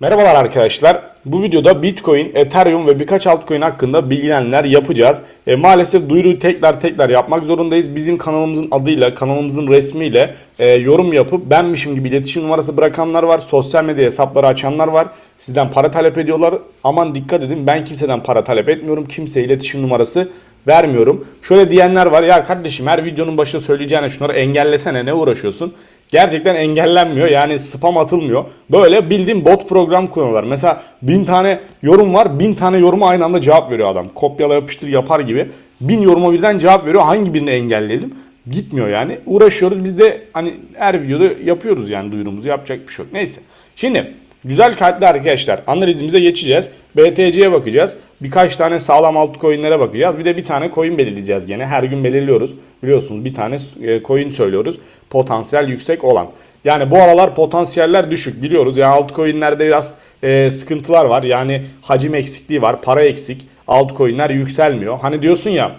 Merhabalar arkadaşlar. Bu videoda Bitcoin, Ethereum ve birkaç altcoin hakkında bilgilenenler yapacağız. E, maalesef duyuruyu tekrar tekrar yapmak zorundayız. Bizim kanalımızın adıyla, kanalımızın resmiyle e, yorum yapıp benmişim gibi iletişim numarası bırakanlar var. Sosyal medya hesapları açanlar var. Sizden para talep ediyorlar. Aman dikkat edin ben kimseden para talep etmiyorum. Kimseye iletişim numarası vermiyorum. Şöyle diyenler var ya kardeşim her videonun başında söyleyeceğine şunları engellesene ne uğraşıyorsun? Gerçekten engellenmiyor yani spam atılmıyor. Böyle bildiğim bot program kullanıyorlar. Mesela bin tane yorum var bin tane yoruma aynı anda cevap veriyor adam. Kopyala yapıştır yapar gibi. Bin yoruma birden cevap veriyor hangi birini engelleyelim? Gitmiyor yani. Uğraşıyoruz biz de hani her videoda yapıyoruz yani duyurumuzu yapacak bir şey yok. Neyse. Şimdi Güzel kalpli arkadaşlar analizimize geçeceğiz. BTC'ye bakacağız. Birkaç tane sağlam altcoin'lere bakacağız. Bir de bir tane coin belirleyeceğiz gene. Her gün belirliyoruz. Biliyorsunuz bir tane e, coin söylüyoruz. Potansiyel yüksek olan. Yani bu aralar potansiyeller düşük biliyoruz. Yani altcoin'lerde biraz e, sıkıntılar var. Yani hacim eksikliği var. Para eksik. Altcoin'ler yükselmiyor. Hani diyorsun ya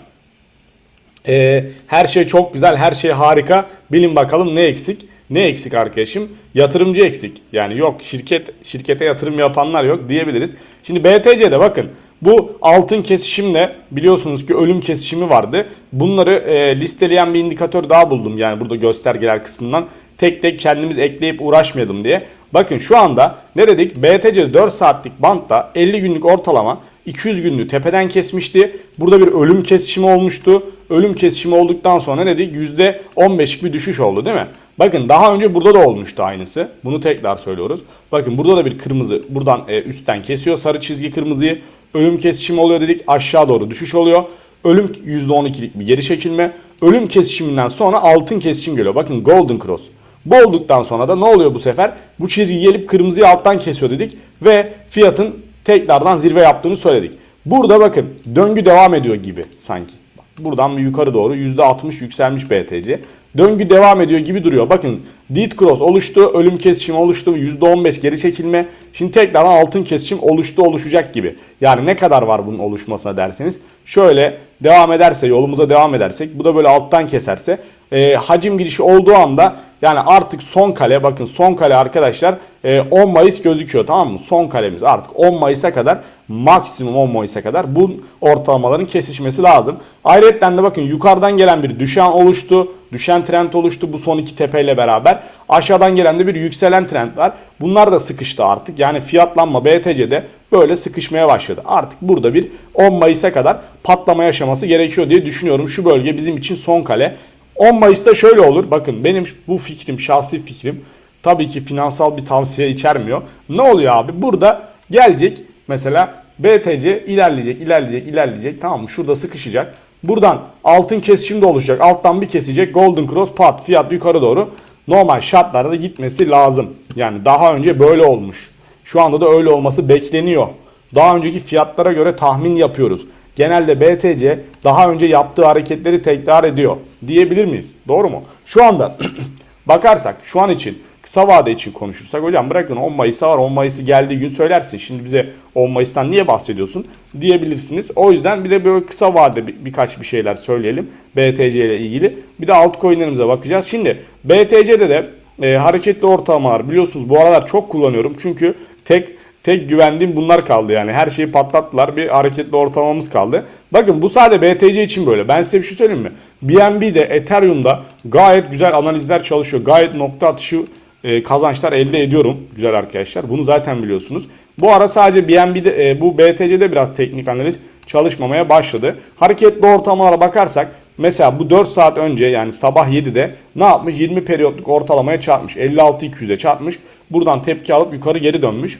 e, her şey çok güzel, her şey harika. Bilin bakalım ne eksik? Ne eksik arkadaşım? Yatırımcı eksik. Yani yok şirket şirkete yatırım yapanlar yok diyebiliriz. Şimdi BTC'de bakın bu altın kesişimle biliyorsunuz ki ölüm kesişimi vardı. Bunları e, listeleyen bir indikatör daha buldum yani burada göstergeler kısmından. Tek tek kendimiz ekleyip uğraşmayalım diye. Bakın şu anda ne dedik? BTC 4 saatlik bantta 50 günlük ortalama 200 günlük tepeden kesmişti. Burada bir ölüm kesişimi olmuştu. Ölüm kesişimi olduktan sonra ne dedik? %15'lik bir düşüş oldu değil mi? Bakın daha önce burada da olmuştu aynısı. Bunu tekrar söylüyoruz. Bakın burada da bir kırmızı buradan e, üstten kesiyor. Sarı çizgi kırmızıyı. Ölüm kesişimi oluyor dedik. Aşağı doğru düşüş oluyor. Ölüm %12'lik bir geri çekilme. Ölüm kesişiminden sonra altın kesişim geliyor. Bakın golden cross. Bu olduktan sonra da ne oluyor bu sefer? Bu çizgi gelip kırmızıyı alttan kesiyor dedik. Ve fiyatın tekrardan zirve yaptığını söyledik. Burada bakın döngü devam ediyor gibi sanki. Buradan yukarı doğru %60 yükselmiş BTC. Döngü devam ediyor gibi duruyor. Bakın Dead Cross oluştu. Ölüm kesişimi oluştu. %15 geri çekilme. Şimdi tekrardan altın kesişim oluştu oluşacak gibi. Yani ne kadar var bunun oluşmasına derseniz. Şöyle devam ederse yolumuza devam edersek. Bu da böyle alttan keserse. E, hacim girişi olduğu anda yani artık son kale bakın son kale arkadaşlar e, 10 Mayıs gözüküyor tamam mı? Son kalemiz artık 10 Mayıs'a kadar maksimum 10 Mayıs'a kadar bu ortalamaların kesişmesi lazım. Ayrıca de bakın yukarıdan gelen bir düşen oluştu. Düşen trend oluştu bu son iki tepeyle beraber. Aşağıdan gelen de bir yükselen trend var. Bunlar da sıkıştı artık. Yani fiyatlanma BTC'de böyle sıkışmaya başladı. Artık burada bir 10 Mayıs'a kadar patlama yaşaması gerekiyor diye düşünüyorum. Şu bölge bizim için son kale. 10 Mayıs'ta şöyle olur. Bakın benim bu fikrim, şahsi fikrim. Tabii ki finansal bir tavsiye içermiyor. Ne oluyor abi? Burada gelecek mesela BTC ilerleyecek, ilerleyecek, ilerleyecek. Tamam mı? Şurada sıkışacak. Buradan altın kesişim de oluşacak. Alttan bir kesecek. Golden Cross pat fiyat yukarı doğru. Normal şartlarda da gitmesi lazım. Yani daha önce böyle olmuş. Şu anda da öyle olması bekleniyor. Daha önceki fiyatlara göre tahmin yapıyoruz. Genelde BTC daha önce yaptığı hareketleri tekrar ediyor diyebilir miyiz? Doğru mu? Şu anda bakarsak şu an için kısa vade için konuşursak hocam bırakın 10 Mayıs'a var 10 Mayıs'ı geldiği gün söylersin. Şimdi bize 10 Mayıs'tan niye bahsediyorsun diyebilirsiniz. O yüzden bir de böyle kısa vade bir, birkaç bir şeyler söyleyelim BTC ile ilgili. Bir de altcoin'lerimize bakacağız. Şimdi BTC'de de e, hareketli ortalamalar biliyorsunuz bu aralar çok kullanıyorum. Çünkü tek tek güvendiğim bunlar kaldı yani. Her şeyi patlattılar. Bir hareketli ortalamamız kaldı. Bakın bu sadece BTC için böyle. Ben size bir şey söyleyeyim mi? BNB'de, Ethereum'da gayet güzel analizler çalışıyor. Gayet nokta atışı kazançlar elde ediyorum. Güzel arkadaşlar. Bunu zaten biliyorsunuz. Bu ara sadece BNB'de, e, bu BTC'de biraz teknik analiz çalışmamaya başladı. Hareketli ortalamalara bakarsak Mesela bu 4 saat önce yani sabah 7'de ne yapmış? 20 periyotluk ortalamaya çarpmış. 56-200'e çarpmış. Buradan tepki alıp yukarı geri dönmüş.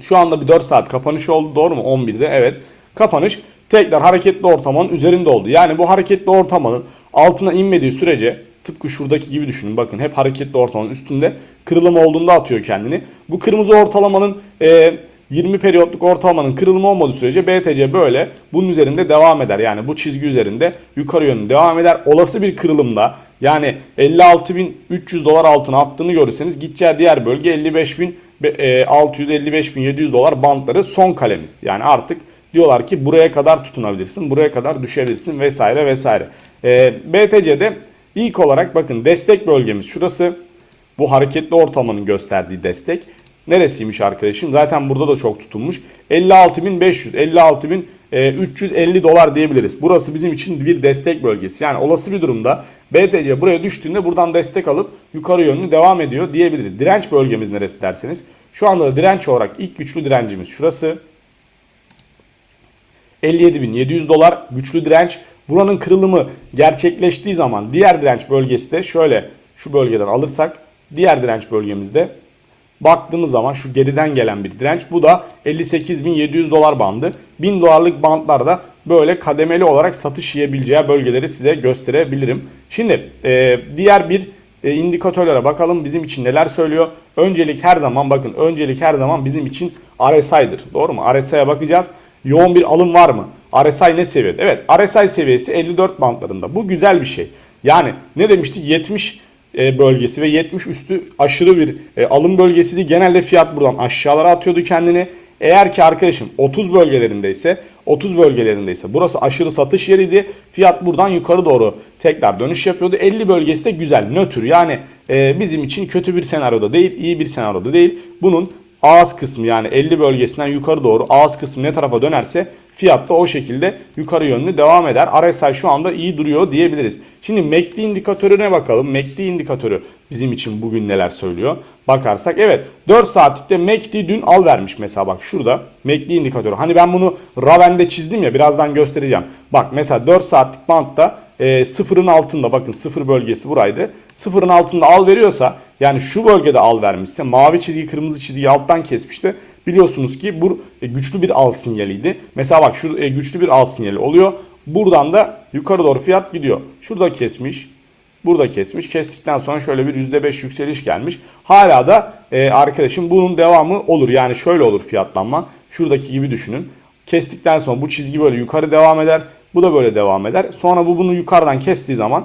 Şu anda bir 4 saat kapanış oldu doğru mu? 11'de evet. Kapanış tekrar hareketli ortamın üzerinde oldu. Yani bu hareketli ortamın altına inmediği sürece tıpkı şuradaki gibi düşünün. Bakın hep hareketli ortalamanın üstünde kırılım olduğunda atıyor kendini. Bu kırmızı ortalamanın e, 20 periyotluk ortalamanın kırılımı olmadığı sürece BTC böyle bunun üzerinde devam eder. Yani bu çizgi üzerinde yukarı yönlü devam eder. Olası bir kırılımda yani 56.300 dolar altına attığını görürseniz gideceği diğer bölge 55.600 55.700 dolar bantları son kalemiz. Yani artık diyorlar ki buraya kadar tutunabilirsin, buraya kadar düşebilirsin vesaire vesaire. E, BTC'de ilk olarak bakın destek bölgemiz şurası. Bu hareketli ortalamanın gösterdiği destek. neresiymiş arkadaşım? Zaten burada da çok tutulmuş. 56.500, 56.350 dolar diyebiliriz. Burası bizim için bir destek bölgesi. Yani olası bir durumda BTC buraya düştüğünde buradan destek alıp yukarı yönlü devam ediyor diyebiliriz. Direnç bölgemiz neresi derseniz. Şu anda da direnç olarak ilk güçlü direncimiz şurası. 57.700 dolar güçlü direnç. Buranın kırılımı gerçekleştiği zaman diğer direnç bölgesi de şöyle şu bölgeden alırsak diğer direnç bölgemizde baktığımız zaman şu geriden gelen bir direnç. Bu da 58.700 dolar bandı. 1000 dolarlık bantlarda böyle kademeli olarak satış yiyebileceği bölgeleri size gösterebilirim. Şimdi e, diğer bir e, indikatörlere bakalım bizim için neler söylüyor. Öncelik her zaman bakın öncelik her zaman bizim için RSI'dir. Doğru mu? RSI'ye bakacağız. Yoğun bir alım var mı? RSI ne seviyede? Evet RSI seviyesi 54 bantlarında. Bu güzel bir şey. Yani ne demiştik? 70 e, bölgesi ve 70 üstü aşırı bir e, alım bölgesiydi. Genelde fiyat buradan aşağılara atıyordu kendini. Eğer ki arkadaşım 30 bölgelerindeyse 30 bölgelerindeyse burası aşırı satış yeriydi. Fiyat buradan yukarı doğru tekrar dönüş yapıyordu. 50 bölgesi de güzel nötr yani e, bizim için kötü bir senaryoda değil iyi bir senaryoda değil. Bunun ağız kısmı yani 50 bölgesinden yukarı doğru ağız kısmı ne tarafa dönerse fiyat da o şekilde yukarı yönlü devam eder. RSI şu anda iyi duruyor diyebiliriz. Şimdi MACD indikatörüne bakalım. MACD indikatörü bizim için bugün neler söylüyor? Bakarsak evet 4 saatlikte MACD dün al vermiş mesela bak şurada MACD indikatörü. Hani ben bunu Raven'de çizdim ya birazdan göstereceğim. Bak mesela 4 saatlik bantta e, sıfırın altında bakın sıfır bölgesi buraydı. Sıfırın altında al veriyorsa yani şu bölgede al vermişse mavi çizgi kırmızı çizgiyi alttan kesmişti. Biliyorsunuz ki bu e, güçlü bir al sinyaliydi. Mesela bak şu e, güçlü bir al sinyali oluyor. Buradan da yukarı doğru fiyat gidiyor. Şurada kesmiş. Burada kesmiş. Kestikten sonra şöyle bir %5 yükseliş gelmiş. Hala da e, arkadaşım bunun devamı olur. Yani şöyle olur fiyatlanma. Şuradaki gibi düşünün. Kestikten sonra bu çizgi böyle yukarı devam eder. Bu da böyle devam eder. Sonra bu bunu yukarıdan kestiği zaman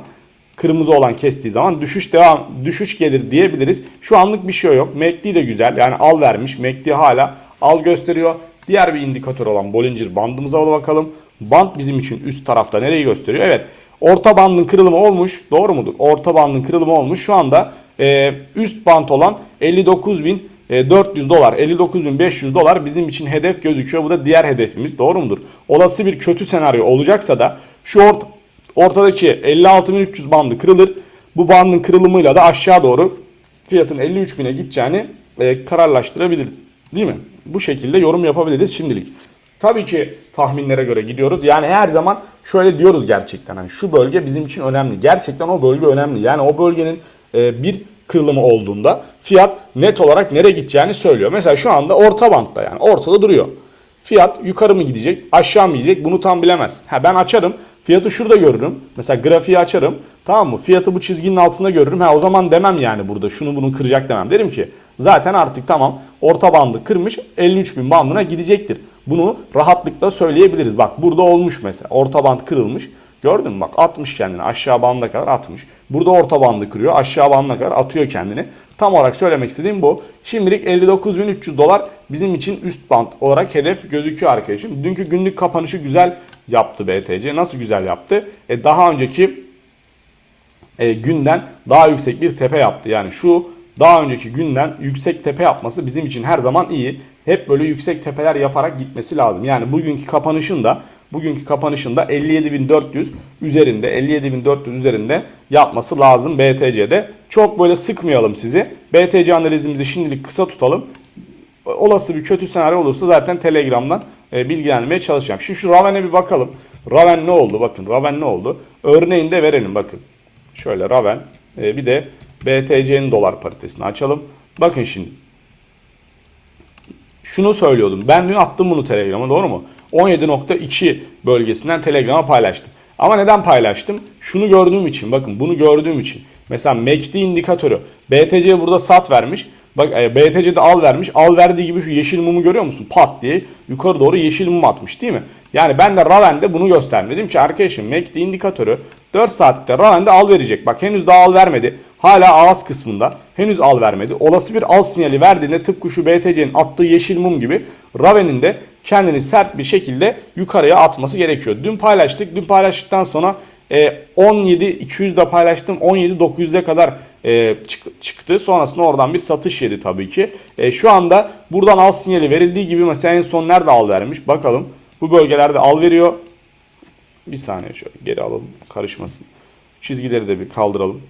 kırmızı olan kestiği zaman düşüş devam düşüş gelir diyebiliriz. Şu anlık bir şey yok. MACD de güzel. Yani al vermiş. MACD hala al gösteriyor. Diğer bir indikatör olan Bollinger bandımıza bakalım. Band bizim için üst tarafta nereyi gösteriyor? Evet. Orta bandın kırılımı olmuş. Doğru mudur? Orta bandın kırılımı olmuş. Şu anda e, üst band olan 59.400 dolar, 59.500 dolar bizim için hedef gözüküyor. Bu da diğer hedefimiz. Doğru mudur? Olası bir kötü senaryo olacaksa da şu orta, ortadaki 56.300 bandı kırılır. Bu bandın kırılımıyla da aşağı doğru fiyatın 53.000'e gideceğini e, kararlaştırabiliriz. Değil mi? Bu şekilde yorum yapabiliriz şimdilik. Tabii ki tahminlere göre gidiyoruz. Yani her zaman şöyle diyoruz gerçekten. Hani şu bölge bizim için önemli. Gerçekten o bölge önemli. Yani o bölgenin e, bir kırılımı olduğunda fiyat net olarak nereye gideceğini söylüyor. Mesela şu anda orta bantta yani ortada duruyor. Fiyat yukarı mı gidecek, aşağı mı gidecek bunu tam bilemez. Ha ben açarım. Fiyatı şurada görürüm. Mesela grafiği açarım. Tamam mı? Fiyatı bu çizginin altında görürüm. Ha o zaman demem yani burada şunu bunu kıracak demem. Derim ki zaten artık tamam orta bandı kırmış 53 bin bandına gidecektir. Bunu rahatlıkla söyleyebiliriz. Bak burada olmuş mesela. Orta band kırılmış. Gördün mü bak atmış kendini aşağı bandına kadar atmış. Burada orta bandı kırıyor aşağı bandına kadar atıyor kendini. Tam olarak söylemek istediğim bu. Şimdilik 59.300 dolar bizim için üst band olarak hedef gözüküyor arkadaşım. Dünkü günlük kapanışı güzel yaptı BTC. Nasıl güzel yaptı? E, daha önceki e, günden daha yüksek bir tepe yaptı. Yani şu daha önceki günden yüksek tepe yapması bizim için her zaman iyi. Hep böyle yüksek tepeler yaparak gitmesi lazım. Yani bugünkü kapanışın da bugünkü kapanışında 57.400 üzerinde 57.400 üzerinde yapması lazım BTC'de. Çok böyle sıkmayalım sizi. BTC analizimizi şimdilik kısa tutalım. Olası bir kötü senaryo olursa zaten Telegram'dan e, bilgilenmeye çalışacağım. Şimdi şu Raven'e bir bakalım. Raven ne oldu? Bakın Raven ne oldu? Örneğini de verelim bakın. Şöyle Raven e, bir de BTC'nin dolar paritesini açalım. Bakın şimdi. Şunu söylüyordum. Ben dün attım bunu Telegram'a doğru mu? 17.2 bölgesinden Telegram'a paylaştım. Ama neden paylaştım? Şunu gördüğüm için. Bakın bunu gördüğüm için. Mesela MACD indikatörü. BTC burada sat vermiş. Bak e, BTC'de al vermiş. Al verdiği gibi şu yeşil mumu görüyor musun? Pat diye yukarı doğru yeşil mum atmış değil mi? Yani ben de Raven'de bunu göstermedim ki arkadaşım MACD indikatörü 4 saatlikte Raven'de al verecek. Bak henüz daha al vermedi. Hala ağız kısmında henüz al vermedi. Olası bir al sinyali verdiğinde tıpkı şu BTC'nin attığı yeşil mum gibi Raven'in de kendini sert bir şekilde yukarıya atması gerekiyor. Dün paylaştık. Dün paylaştıktan sonra e, 17 200'de paylaştım. 17 900'e kadar e, çık- çıktı. Sonrasında oradan bir satış yedi tabii ki. E, şu anda buradan al sinyali verildiği gibi mesela en son nerede al vermiş bakalım. Bu bölgelerde al veriyor. Bir saniye şöyle geri alalım karışmasın. Çizgileri de bir kaldıralım.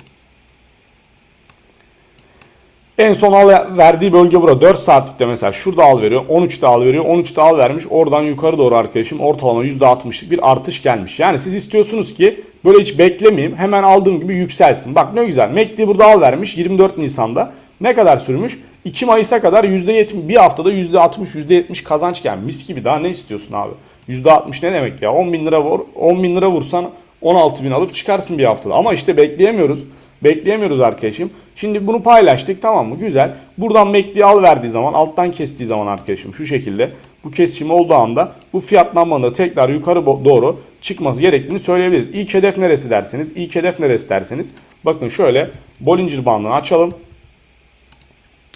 En son al verdiği bölge bura. 4 saatlikte mesela şurada al veriyor. 13'te al veriyor. 13'te al vermiş. Oradan yukarı doğru arkadaşım ortalama %60'lık bir artış gelmiş. Yani siz istiyorsunuz ki böyle hiç beklemeyeyim. Hemen aldığım gibi yükselsin. Bak ne güzel. MACD burada al vermiş 24 Nisan'da. Ne kadar sürmüş? 2 Mayıs'a kadar %70 bir haftada %60 %70 kazanç gelmiş. Mis gibi daha ne istiyorsun abi? %60 ne demek ya? 10 bin lira vur, 10 bin lira vursan 16 bin alıp çıkarsın bir haftada. Ama işte bekleyemiyoruz. Bekleyemiyoruz arkadaşım. Şimdi bunu paylaştık tamam mı? Güzel. Buradan MACD al verdiği zaman alttan kestiği zaman arkadaşım şu şekilde bu kesişim olduğu anda bu fiyatlanmanın tekrar yukarı doğru çıkması gerektiğini söyleyebiliriz. İlk hedef neresi derseniz, ilk hedef neresi derseniz bakın şöyle Bollinger bandını açalım.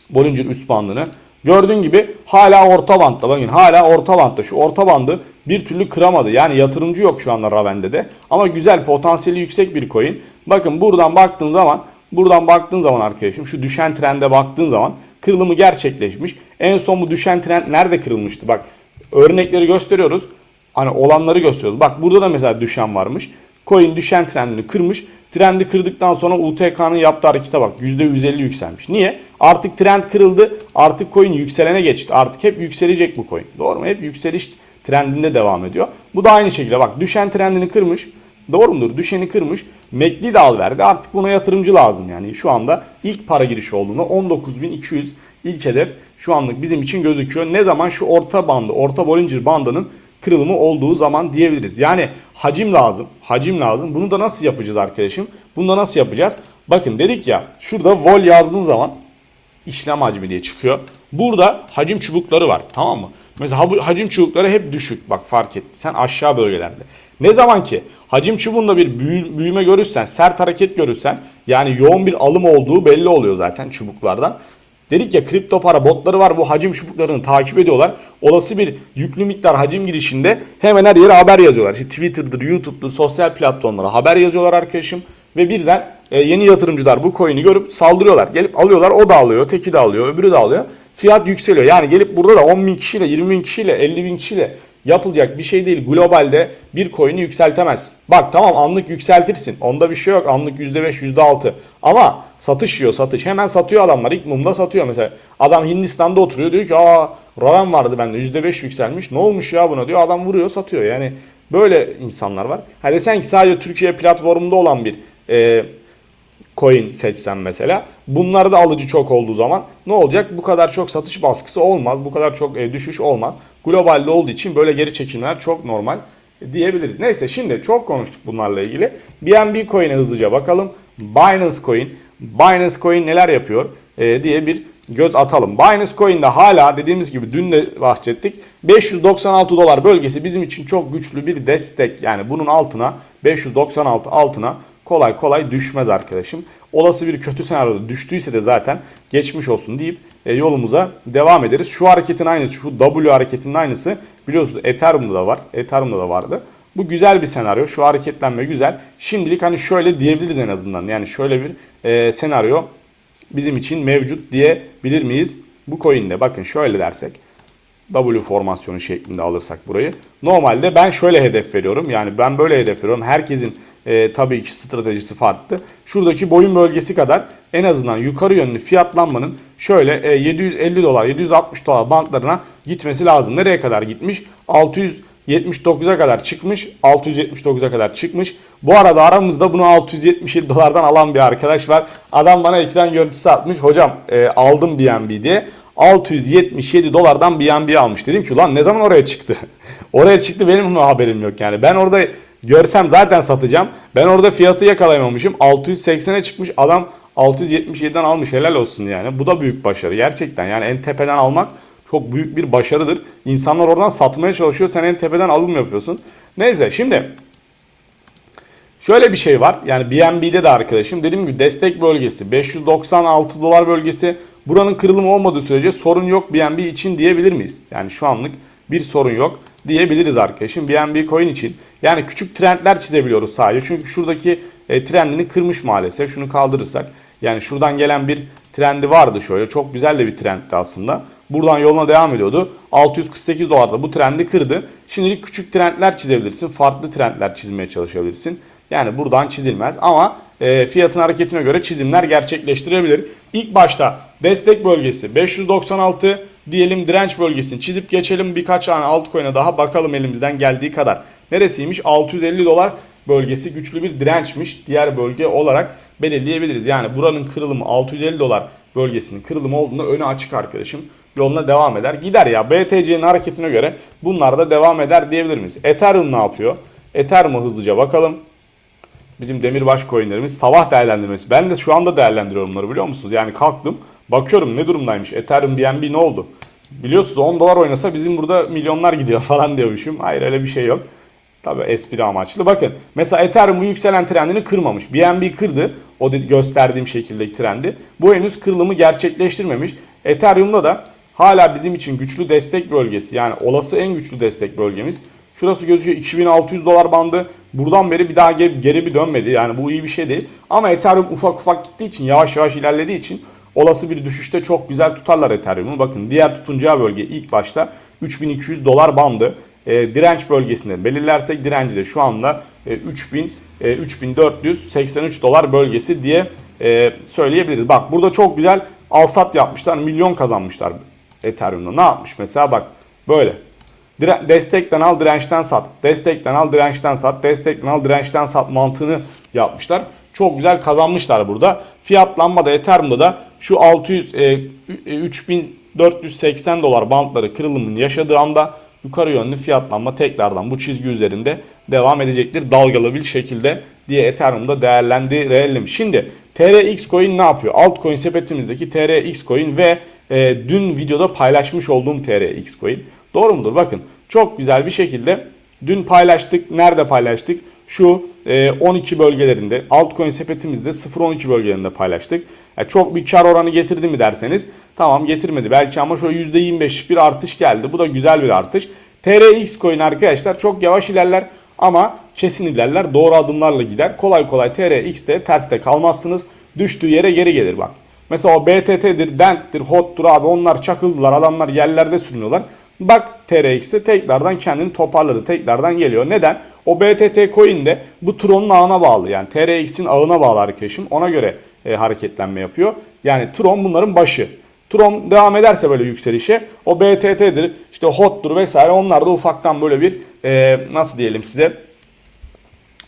Bollinger üst bandını. Gördüğün gibi hala orta bantta. Bakın hala orta bantta. Şu orta bandı bir türlü kıramadı. Yani yatırımcı yok şu anda Raven'de de. Ama güzel potansiyeli yüksek bir coin. Bakın buradan baktığın zaman buradan baktığın zaman arkadaşım şu düşen trende baktığın zaman kırılımı gerçekleşmiş. En son bu düşen trend nerede kırılmıştı? Bak örnekleri gösteriyoruz. Hani olanları gösteriyoruz. Bak burada da mesela düşen varmış. Coin düşen trendini kırmış. Trendi kırdıktan sonra UTK'nın yaptığı harekete bak. %150 yükselmiş. Niye? Artık trend kırıldı. Artık coin yükselene geçti. Artık hep yükselecek bu coin. Doğru mu? Hep yükseliş trendinde devam ediyor. Bu da aynı şekilde bak düşen trendini kırmış. Doğru mudur? Düşeni kırmış. MACD de al verdi. Artık buna yatırımcı lazım. Yani şu anda ilk para girişi olduğunda 19.200 ilk hedef şu anlık bizim için gözüküyor. Ne zaman şu orta bandı, orta Bollinger bandının kırılımı olduğu zaman diyebiliriz. Yani hacim lazım. Hacim lazım. Bunu da nasıl yapacağız arkadaşım? Bunu da nasıl yapacağız? Bakın dedik ya şurada vol yazdığın zaman işlem hacmi diye çıkıyor. Burada hacim çubukları var tamam mı? Mesela hacim çubukları hep düşük bak fark et. Sen aşağı bölgelerde. Ne zaman ki hacim çubuğunda bir büyü- büyüme görürsen, sert hareket görürsen yani yoğun bir alım olduğu belli oluyor zaten çubuklardan. Dedik ya kripto para botları var bu hacim çubuklarını takip ediyorlar. Olası bir yüklü miktar hacim girişinde hemen her yere haber yazıyorlar. İşte Twitter'dır, YouTube'dur, sosyal platformlara haber yazıyorlar arkadaşım. Ve birden e, yeni yatırımcılar bu coin'i görüp saldırıyorlar. Gelip alıyorlar o da alıyor, teki de alıyor, öbürü de alıyor. Fiyat yükseliyor. Yani gelip burada da 10 bin kişiyle, 20 bin kişiyle, 50 bin kişiyle yapılacak bir şey değil. Globalde bir coin'i yükseltemezsin. Bak tamam anlık yükseltirsin. Onda bir şey yok. Anlık %5, %6. Ama satış yiyor satış. Hemen satıyor adamlar. İlk mumda satıyor mesela. Adam Hindistan'da oturuyor. Diyor ki aa Raven vardı bende %5 yükselmiş. Ne olmuş ya buna diyor. Adam vuruyor satıyor. Yani böyle insanlar var. Hadi sen ki sadece Türkiye platformunda olan bir e, coin seçsen mesela. Bunlarda alıcı çok olduğu zaman ne olacak? Bu kadar çok satış baskısı olmaz. Bu kadar çok e, düşüş olmaz. Globalde olduğu için böyle geri çekimler çok normal diyebiliriz. Neyse şimdi çok konuştuk bunlarla ilgili. BNB Coin'e hızlıca bakalım. Binance Coin. Binance Coin neler yapıyor e, diye bir göz atalım. Binance Coin'de hala dediğimiz gibi dün de bahsettik. 596 dolar bölgesi bizim için çok güçlü bir destek. Yani bunun altına 596 altına kolay kolay düşmez arkadaşım. Olası bir kötü senaryoda düştüyse de zaten geçmiş olsun deyip e, yolumuza devam ederiz. Şu hareketin aynısı, şu W hareketinin aynısı biliyorsunuz Ethereum'da da var. Ethereum'da da vardı. Bu güzel bir senaryo. Şu hareketlenme güzel. Şimdilik hani şöyle diyebiliriz en azından. Yani şöyle bir e, senaryo bizim için mevcut diyebilir miyiz? Bu coin'de bakın şöyle dersek. W formasyonu şeklinde alırsak burayı. Normalde ben şöyle hedef veriyorum. Yani ben böyle hedef veriyorum. Herkesin e, tabii ki stratejisi farklı. Şuradaki boyun bölgesi kadar en azından yukarı yönlü fiyatlanmanın şöyle e, 750 dolar, 760 dolar bantlarına gitmesi lazım. Nereye kadar gitmiş? 679'a kadar çıkmış. 679'a kadar çıkmış. Bu arada aramızda bunu 677 dolardan alan bir arkadaş var. Adam bana ekran görüntüsü atmış. Hocam e, aldım BNB diye. 677 dolardan BNB almış. Dedim ki lan ne zaman oraya çıktı? oraya çıktı benim haberim yok yani. Ben orada görsem zaten satacağım. Ben orada fiyatı yakalayamamışım. 680'e çıkmış adam 677'den almış helal olsun yani. Bu da büyük başarı gerçekten. Yani en tepeden almak çok büyük bir başarıdır. İnsanlar oradan satmaya çalışıyor. Sen en tepeden alım yapıyorsun. Neyse şimdi Şöyle bir şey var. Yani BNB'de de arkadaşım dediğim gibi destek bölgesi 596 dolar bölgesi. Buranın kırılımı olmadığı sürece sorun yok BNB için diyebilir miyiz? Yani şu anlık bir sorun yok diyebiliriz arkadaşım BNB coin için. Yani küçük trendler çizebiliyoruz sadece. Çünkü şuradaki e, trendini kırmış maalesef. Şunu kaldırırsak. Yani şuradan gelen bir trendi vardı şöyle. Çok güzel de bir trendti aslında. Buradan yoluna devam ediyordu. 648 dolarda bu trendi kırdı. Şimdilik küçük trendler çizebilirsin. Farklı trendler çizmeye çalışabilirsin. Yani buradan çizilmez ama e, fiyatın hareketine göre çizimler gerçekleştirebilir. İlk başta destek bölgesi 596 diyelim direnç bölgesini çizip geçelim birkaç tane altcoin'e daha bakalım elimizden geldiği kadar. Neresiymiş? 650 dolar bölgesi güçlü bir dirençmiş. Diğer bölge olarak belirleyebiliriz. Yani buranın kırılımı 650 dolar bölgesinin kırılımı olduğunda önü açık arkadaşım. Yoluna devam eder. Gider ya BTC'nin hareketine göre bunlar da devam eder diyebilir miyiz? Ethereum ne yapıyor? Ethereum'a hızlıca bakalım. Bizim demirbaş coinlerimiz sabah değerlendirmesi. Ben de şu anda değerlendiriyorum bunları biliyor musunuz? Yani kalktım bakıyorum ne durumdaymış. Ethereum BNB ne oldu? Biliyorsunuz 10 dolar oynasa bizim burada milyonlar gidiyor falan diyormuşum. Hayır öyle bir şey yok. Tabi espri amaçlı. Bakın mesela Ethereum bu yükselen trendini kırmamış. BNB kırdı. O gösterdiğim şekildeki trendi. Bu henüz kırılımı gerçekleştirmemiş. Ethereum'da da hala bizim için güçlü destek bölgesi. Yani olası en güçlü destek bölgemiz. Şurası gözüküyor 2600 dolar bandı. Buradan beri bir daha geri, geri bir dönmedi. Yani bu iyi bir şey değil. Ama Ethereum ufak ufak gittiği için yavaş yavaş ilerlediği için olası bir düşüşte çok güzel tutarlar Ethereum'u. Bakın diğer tutunacağı bölge ilk başta 3200 dolar bandı. E, direnç bölgesinde belirlersek direnci de şu anda e, 3000 e, 3483 dolar bölgesi diye e, söyleyebiliriz. Bak burada çok güzel alsat yapmışlar. Milyon kazanmışlar Ethereum'da. Ne yapmış mesela bak böyle. Dire- destekten al dirençten sat. Destekten al dirençten sat. Destekten al dirençten sat mantığını yapmışlar. Çok güzel kazanmışlar burada. Fiyatlanmada Ethereum'da da şu 600 e, e, 3480 dolar bantları kırılımın yaşadığı anda yukarı yönlü fiyatlanma tekrardan bu çizgi üzerinde devam edecektir. Dalgalı bir şekilde diye Ethereum'da değerlendirelim. Şimdi TRX coin ne yapıyor? Altcoin sepetimizdeki TRX coin ve e, dün videoda paylaşmış olduğum TRX coin. Doğru mudur? Bakın çok güzel bir şekilde dün paylaştık. Nerede paylaştık? Şu e, 12 bölgelerinde altcoin sepetimizde 0-12 bölgelerinde paylaştık. Yani çok bir kar oranı getirdi mi derseniz tamam getirmedi belki ama şöyle %25'lik bir artış geldi. Bu da güzel bir artış. TRX coin arkadaşlar çok yavaş ilerler ama kesin ilerler. Doğru adımlarla gider. Kolay kolay TRX'te terste kalmazsınız. Düştüğü yere geri gelir bak. Mesela o BTT'dir, Dent'tir, HOT'tur abi onlar çakıldılar. Adamlar yerlerde sürünüyorlar. Bak TRX'te tekrardan kendini toparladı. Tekrardan geliyor. Neden? O BTT coin de bu Tron'un ağına bağlı. Yani TRX'in ağına bağlı arkadaşım. Ona göre e, hareketlenme yapıyor. Yani Tron bunların başı. Tron devam ederse böyle yükselişe o BTT'dir işte HOT'tur vesaire onlar da ufaktan böyle bir e, nasıl diyelim size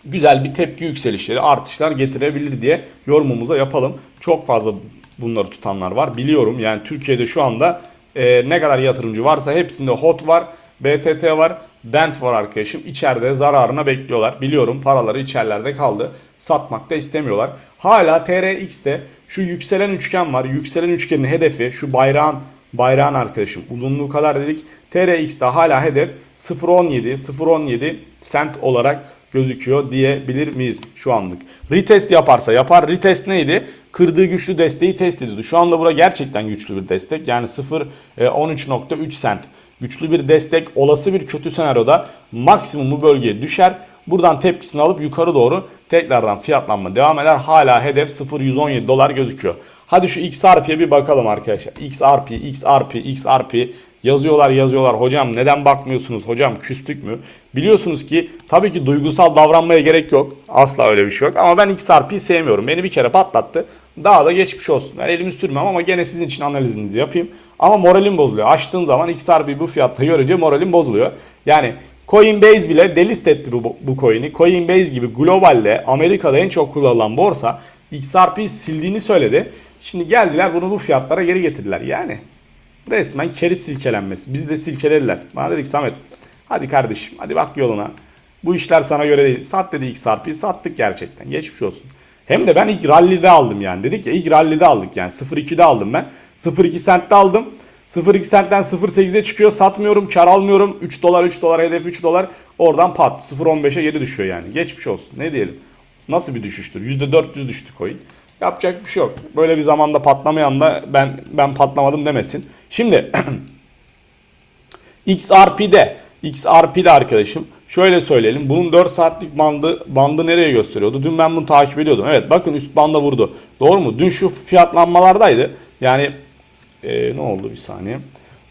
güzel bir tepki yükselişleri artışlar getirebilir diye yorumumuza yapalım. Çok fazla bunları tutanlar var biliyorum yani Türkiye'de şu anda e, ne kadar yatırımcı varsa hepsinde HOT var, BTT var, Dent var arkadaşım. İçeride zararına bekliyorlar. Biliyorum paraları içerlerde kaldı. Satmak da istemiyorlar. Hala TRX'te şu yükselen üçgen var. Yükselen üçgenin hedefi şu bayrağın bayrağın arkadaşım uzunluğu kadar dedik. TRX'te hala hedef 0.17 0.17 sent olarak gözüküyor diyebilir miyiz şu anlık? Retest yaparsa yapar. Retest neydi? Kırdığı güçlü desteği test ediyordu. Şu anda bura gerçekten güçlü bir destek. Yani 0 e, 13.3 sent. Güçlü bir destek olası bir kötü senaryoda maksimum bu bölgeye düşer. Buradan tepkisini alıp yukarı doğru tekrardan fiyatlanma devam eder. Hala hedef 0.117 dolar gözüküyor. Hadi şu XRP'ye bir bakalım arkadaşlar. XRP, XRP, XRP yazıyorlar yazıyorlar. Hocam neden bakmıyorsunuz? Hocam küstük mü? Biliyorsunuz ki tabii ki duygusal davranmaya gerek yok. Asla öyle bir şey yok. Ama ben XRP'yi sevmiyorum. Beni bir kere patlattı. Daha da geçmiş olsun. Ben elimi sürmem ama gene sizin için analizinizi yapayım. Ama moralim bozuluyor. Açtığım zaman XRP bu fiyatta görünce moralim bozuluyor. Yani Coinbase bile delist etti bu, bu coin'i. Coinbase gibi globalde Amerika'da en çok kullanılan borsa XRP'yi sildiğini söyledi. Şimdi geldiler bunu bu fiyatlara geri getirdiler. Yani resmen keri silkelenmesi. Bizi de silkelediler. Bana dedik Samet hadi kardeşim hadi bak yoluna. Bu işler sana göre değil. Sat dedi XRP'yi sattık gerçekten. Geçmiş olsun. Hem de ben ilk rally'de aldım yani. Dedik ya ilk rally'de aldık yani. 0.2'de aldım ben. 0.2 cent'te aldım. 0.2 centten 0.8'e çıkıyor satmıyorum kar almıyorum 3 dolar 3 dolar hedef 3 dolar oradan pat 0.15'e geri düşüyor yani geçmiş olsun ne diyelim nasıl bir düşüştür %400 düştü coin yapacak bir şey yok böyle bir zamanda patlamayan da ben ben patlamadım demesin şimdi XRP'de XRP'de arkadaşım Şöyle söyleyelim. Bunun 4 saatlik bandı bandı nereye gösteriyordu? Dün ben bunu takip ediyordum. Evet bakın üst banda vurdu. Doğru mu? Dün şu fiyatlanmalardaydı. Yani e, ne oldu bir saniye.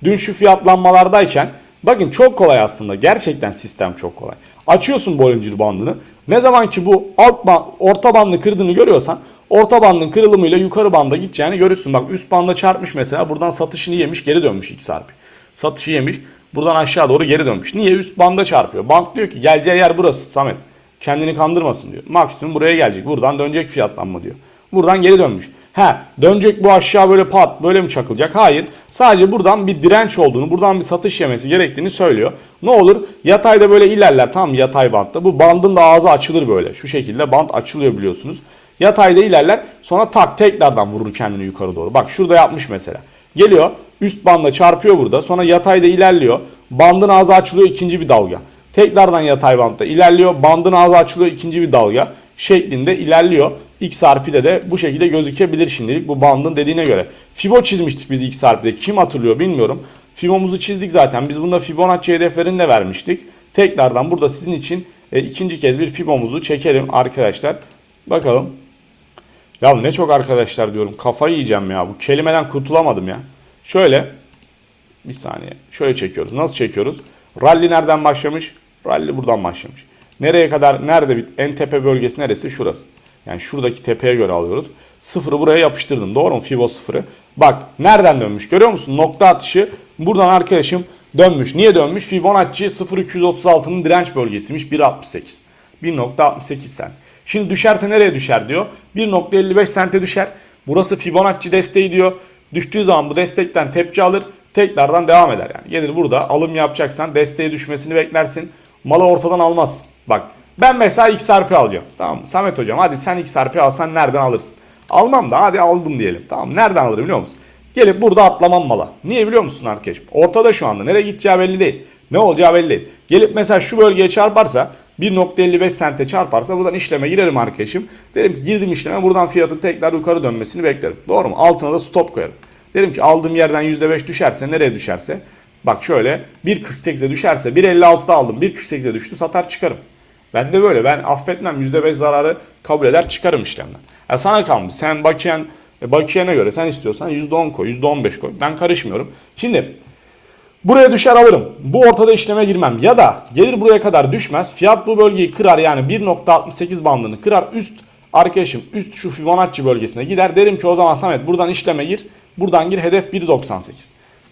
Dün şu fiyatlanmalardayken bakın çok kolay aslında. Gerçekten sistem çok kolay. Açıyorsun Bollinger bandını. Ne zaman ki bu alt band, orta bandı kırdığını görüyorsan orta bandın kırılımıyla yukarı banda gideceğini görürsün. Bak üst banda çarpmış mesela buradan satışını yemiş geri dönmüş X harfi. Satışı yemiş buradan aşağı doğru geri dönmüş. Niye? Üst banda çarpıyor. Bank diyor ki geleceği yer burası Samet. Kendini kandırmasın diyor. Maksimum buraya gelecek. Buradan dönecek fiyatlanma diyor. Buradan geri dönmüş. Ha dönecek bu aşağı böyle pat böyle mi çakılacak? Hayır. Sadece buradan bir direnç olduğunu, buradan bir satış yemesi gerektiğini söylüyor. Ne olur? Yatayda böyle ilerler tam yatay bantta. Bu bandın da ağzı açılır böyle. Şu şekilde band açılıyor biliyorsunuz. Yatayda ilerler sonra tak tekrardan vurur kendini yukarı doğru. Bak şurada yapmış mesela. Geliyor üst bandla çarpıyor burada. Sonra yatayda ilerliyor. Bandın ağzı açılıyor ikinci bir dalga. Tekrardan yatay bantta ilerliyor. Bandın ağzı açılıyor ikinci bir dalga şeklinde ilerliyor. XRP'de de bu şekilde gözükebilir şimdilik bu bandın dediğine göre. Fibo çizmiştik biz XRP'de. Kim hatırlıyor bilmiyorum. Fibo'muzu çizdik zaten. Biz bunda Fibonacci hedeflerini de vermiştik. Tekrardan burada sizin için e, ikinci kez bir Fibo'muzu çekelim arkadaşlar. Bakalım. Ya ne çok arkadaşlar diyorum. Kafayı yiyeceğim ya. Bu kelimeden kurtulamadım ya. Şöyle bir saniye. Şöyle çekiyoruz. Nasıl çekiyoruz? Rally nereden başlamış? Rally buradan başlamış. Nereye kadar? Nerede? En tepe bölgesi neresi? Şurası. Yani şuradaki tepeye göre alıyoruz. Sıfırı buraya yapıştırdım. Doğru mu? Fibo sıfırı. Bak nereden dönmüş? Görüyor musun? Nokta atışı. Buradan arkadaşım dönmüş. Niye dönmüş? Fibonacci 0236'nın direnç bölgesiymiş. 1.68. 1.68 sent. Şimdi düşerse nereye düşer diyor. 1.55 sente düşer. Burası Fibonacci desteği diyor. Düştüğü zaman bu destekten tepki alır. Tekrardan devam eder yani. Gelir burada alım yapacaksan desteğe düşmesini beklersin. Malı ortadan almazsın. Bak ben mesela XRP alacağım. Tamam mı? Samet hocam hadi sen XRP alsan nereden alırsın? Almam da hadi aldım diyelim. Tamam nereden alırım biliyor musun? Gelip burada atlamam mala. Niye biliyor musun arkadaşım? Ortada şu anda. Nereye gideceği belli değil. Ne olacağı belli değil. Gelip mesela şu bölgeye çarparsa 1.55 sente çarparsa buradan işleme girerim arkadaşım. Derim ki girdim işleme buradan fiyatın tekrar yukarı dönmesini beklerim. Doğru mu? Altına da stop koyarım. Derim ki aldığım yerden %5 düşerse nereye düşerse bak şöyle 1.48'e düşerse 1.56'da aldım 1.48'e düştü satar çıkarım. Ben de böyle ben affetmem %5 zararı kabul eder çıkarım işlemden. Ya sana kalmış sen bakiyen e, bakiyene göre sen istiyorsan %10 koy %15 koy ben karışmıyorum. Şimdi Buraya düşer alırım. Bu ortada işleme girmem. Ya da gelir buraya kadar düşmez. Fiyat bu bölgeyi kırar yani 1.68 bandını kırar. Üst arkadaşım üst şu Fibonacci bölgesine gider. Derim ki o zaman Samet buradan işleme gir. Buradan gir hedef 1.98.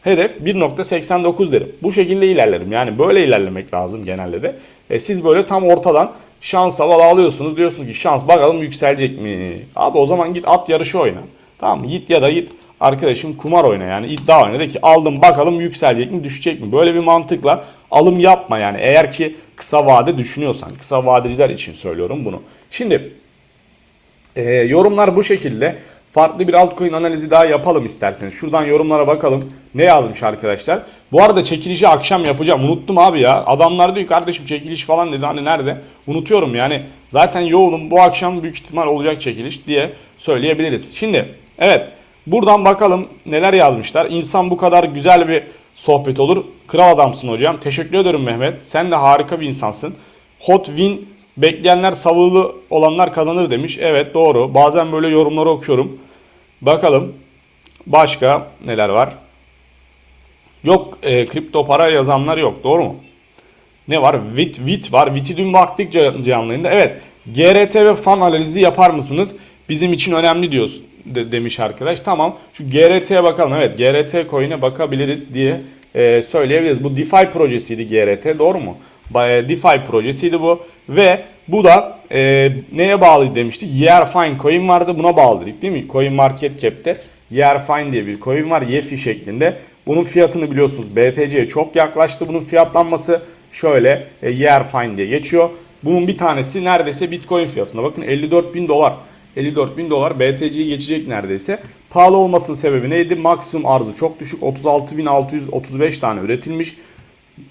Hedef 1.89 derim. Bu şekilde ilerlerim. Yani böyle ilerlemek lazım genelde de. E, siz böyle tam ortadan şans havalı alıyorsunuz. Diyorsunuz ki şans bakalım yükselecek mi? Abi o zaman git at yarışı oyna. Tamam? Git ya da git arkadaşım kumar oyna yani iddia oyna de ki aldım bakalım yükselecek mi düşecek mi? Böyle bir mantıkla alım yapma yani eğer ki kısa vade düşünüyorsan kısa vadeciler için söylüyorum bunu. Şimdi e, yorumlar bu şekilde. Farklı bir altcoin analizi daha yapalım isterseniz. Şuradan yorumlara bakalım. Ne yazmış arkadaşlar? Bu arada çekilişi akşam yapacağım. Unuttum abi ya. Adamlar diyor kardeşim çekiliş falan dedi. Hani nerede? Unutuyorum yani. Zaten yoğunum. Bu akşam büyük ihtimal olacak çekiliş diye söyleyebiliriz. Şimdi evet. Buradan bakalım neler yazmışlar. İnsan bu kadar güzel bir sohbet olur. Kral adamsın hocam. Teşekkür ederim Mehmet. Sen de harika bir insansın. Hot win bekleyenler savılı olanlar kazanır demiş. Evet doğru. Bazen böyle yorumları okuyorum. Bakalım başka neler var. Yok e, kripto para yazanlar yok. Doğru mu? Ne var? Vit, Vit var. Vit'i dün baktık can- canlı yayında. Evet. GRT ve fan analizi yapar mısınız? Bizim için önemli diyorsun de- demiş arkadaş. Tamam. Şu GRT'ye bakalım. Evet. GRT coin'e bakabiliriz diye e, söyleyebiliriz. Bu DeFi projesiydi GRT. Doğru mu? E, DeFi projesiydi bu. Ve bu da e, neye bağlı demiştik? Yearfine coin vardı. Buna bağlı dedik değil mi? Coin Market Cap'te Yearfine diye bir coin var. Yefi şeklinde. Bunun fiyatını biliyorsunuz BTC'ye çok yaklaştı. Bunun fiyatlanması şöyle e, Yearfine diye geçiyor. Bunun bir tanesi neredeyse Bitcoin fiyatına. Bakın 54 bin dolar. 54 bin dolar BTC'yi geçecek neredeyse. Pahalı olmasının sebebi neydi? Maksimum arzı çok düşük. 36.635 tane üretilmiş.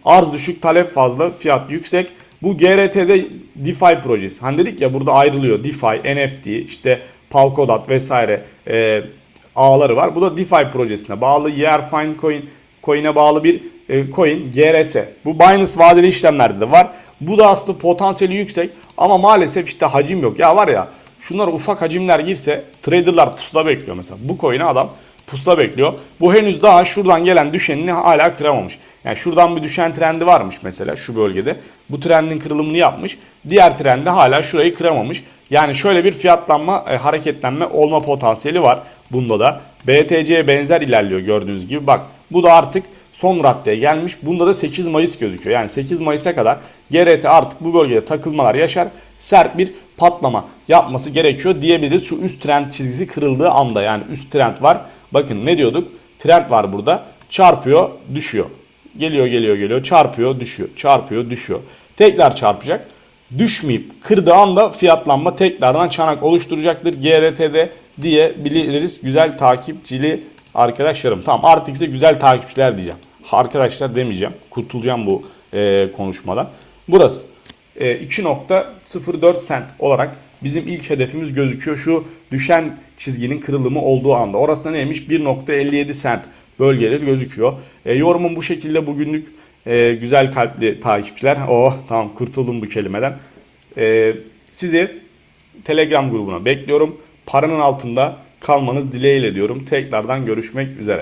Arz düşük, talep fazla, fiyat yüksek. Bu GRT'de DeFi projesi. Hani dedik ya burada ayrılıyor. DeFi, NFT, işte Polkadot vesaire e, ağları var. Bu da DeFi projesine bağlı. Yearfine Coin, coin'e bağlı bir e, coin GRT. Bu Binance vadeli işlemlerde de var. Bu da aslında potansiyeli yüksek ama maalesef işte hacim yok. Ya var ya şunlar ufak hacimler girse traderlar pusula bekliyor mesela. Bu coin'e adam pusula bekliyor. Bu henüz daha şuradan gelen düşenini hala kıramamış. Yani şuradan bir düşen trendi varmış mesela şu bölgede. Bu trendin kırılımını yapmış. Diğer trendi hala şurayı kıramamış. Yani şöyle bir fiyatlanma, e, hareketlenme olma potansiyeli var bunda da. BTC'ye benzer ilerliyor gördüğünüz gibi. Bak bu da artık son raddeye gelmiş. Bunda da 8 Mayıs gözüküyor. Yani 8 Mayıs'a kadar GRT artık bu bölgede takılmalar yaşar. Sert bir patlama yapması gerekiyor diyebiliriz. Şu üst trend çizgisi kırıldığı anda yani üst trend var. Bakın ne diyorduk? Trend var burada. Çarpıyor, düşüyor. Geliyor, geliyor, geliyor. Çarpıyor, düşüyor. Çarpıyor, düşüyor. Tekrar çarpacak. Düşmeyip kırdığı anda fiyatlanma tekrardan çanak oluşturacaktır GRT'de diyebiliriz. Güzel takipçili arkadaşlarım. Tamam artık ise güzel takipçiler diyeceğim. Arkadaşlar demeyeceğim. Kurtulacağım bu e, konuşmadan. Burası 2.04 sent olarak bizim ilk hedefimiz gözüküyor. Şu düşen çizginin kırılımı olduğu anda. Orası neymiş? 1.57 sent bölgeleri gözüküyor. E, yorumum bu şekilde bugünlük e, güzel kalpli takipçiler. Oh tamam kurtuldum bu kelimeden. E, sizi Telegram grubuna bekliyorum. Paranın altında kalmanız dileğiyle diyorum. Tekrardan görüşmek üzere.